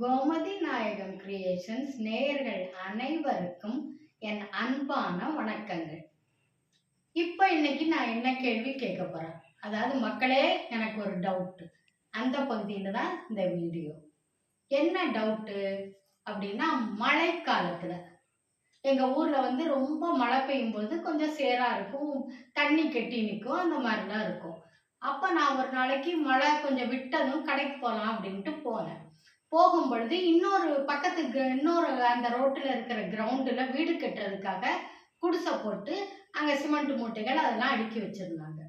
கோமதி நாயகம் கிரியேஷன்ஸ் நேயர்கள் அனைவருக்கும் என் அன்பான வணக்கங்கள். இப்போ இன்னைக்கு நான் என்ன கேள்வி கேட்க போறேன்? அதாவது மக்களே எனக்கு ஒரு டவுட் அந்த பகுதியில் தான் இந்த வீடியோ என்ன டவுட்டு அப்படின்னா மழைக்காலத்தில். எங்கள் எங்க ஊர்ல வந்து ரொம்ப மழை பெய்யும் போது கொஞ்சம் சேரா இருக்கும் தண்ணி கெட்டி நிற்கும் அந்த மாதிரிலாம் இருக்கும். அப்ப நான் ஒரு நாளைக்கு மழை கொஞ்சம் விட்டதும் கடைக்கு போகலாம் அப்படின்ட்டு போனேன். போகும் பொழுது இன்னொரு பக்கத்துக்கு இன்னொரு அந்த ரோட்டில் இருக்கிற கிரவுண்டில் வீடு கட்டுறதுக்காக குடிசை போட்டு அங்கே சிமெண்ட் மூட்டைகள் அதெல்லாம் அடுக்கி வச்சுருந்தாங்க.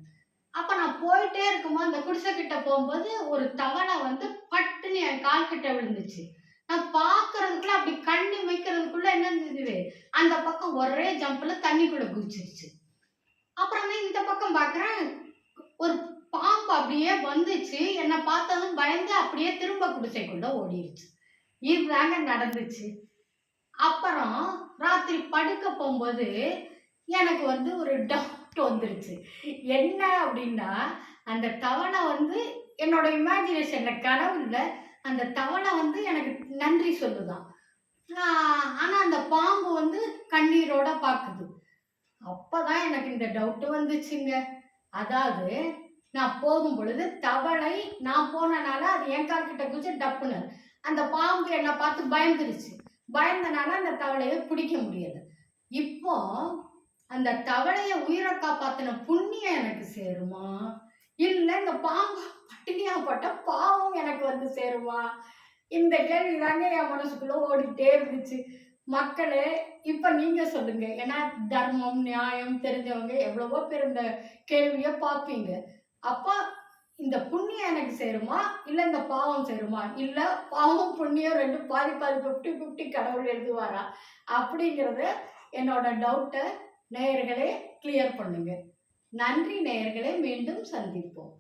அப்போ நான் போயிட்டே இருக்கும்போது அந்த குடிசை கிட்ட போகும்போது ஒரு தவளை வந்து பட்டுன்னு என் கால் கிட்ட விழுந்துச்சு. நான் பார்க்கறதுக்குள்ள அப்படி கண்ணு வைக்கிறதுக்குள்ள என்ன இருந்தது? அந்த பக்கம் ஒரே ஜம்பில் தண்ணிக்குள்ளே குதிச்சிருச்சு. அப்புறமே இந்த பக்கம் பார்க்குறேன் ஒரு பாம்பு அப்படியே வந்துச்சு. என்னை பார்த்ததும் பயந்து அப்படியே திரும்ப குடிசைக்குள்ள ஓடிடுச்சு இதுதாங்க நடந்துச்சு. அப்புறம் ராத்திரி படுக்க போகும்போது எனக்கு வந்து ஒரு டவுட் வந்துருச்சு. என்ன அப்படின்னா அந்த தவணை வந்து என்னோட இமேஜினேஷன்ல கனவுல அந்த தவணை வந்து எனக்கு நன்றி சொல்லுதான். ஆனால் அந்த பாம்பு வந்து கண்ணீரோட அப்போ தான் எனக்கு இந்த டவுட்டு வந்துச்சுங்க. அதாவது நான் போகும் பொழுது தவளை நான் போனனால அது என் கால் கிட்ட குதிச்சு டப்புன்னு. அந்த பாம்பு என்னை பார்த்து பயந்துருச்சு. பயந்தனால அந்த தவளையை பிடிக்க முடியல. இப்போ அந்த தவளையை உயிரை காப்பாத்தின புண்ணியம் எனக்கு சேருமா? இல்லை இந்த பாம்பு பட்டினியா பட்ட பாவம் எனக்கு வந்து சேருமா? இந்த கேள்வி தாங்க என் மனசுக்குள்ள ஓடிட்டே இருந்துச்சு. மக்களே இப்ப நீங்க சொல்லுங்க. ஏன்னா தர்மம் நியாயம் தெரிஞ்சவங்க எவ்வளவோ பேர் இந்த கேள்வியை பார்ப்பீங்க. அப்போ இந்த புண்ணியம் எனக்கு சேருமா? இல்லை இந்த பாவம் சேருமா? இல்லை பாவம் புண்ணியம் ரெண்டு பாதி பாதி ஃபிஃப்டி ஃபிஃப்டி கடவுள் எழுதுவாரா? அப்படிங்கிறத என்னோட டவுட்டை நேயர்களே கிளியர் பண்ணுங்க. நன்றி நேயர்களே மீண்டும் சந்திப்போம்.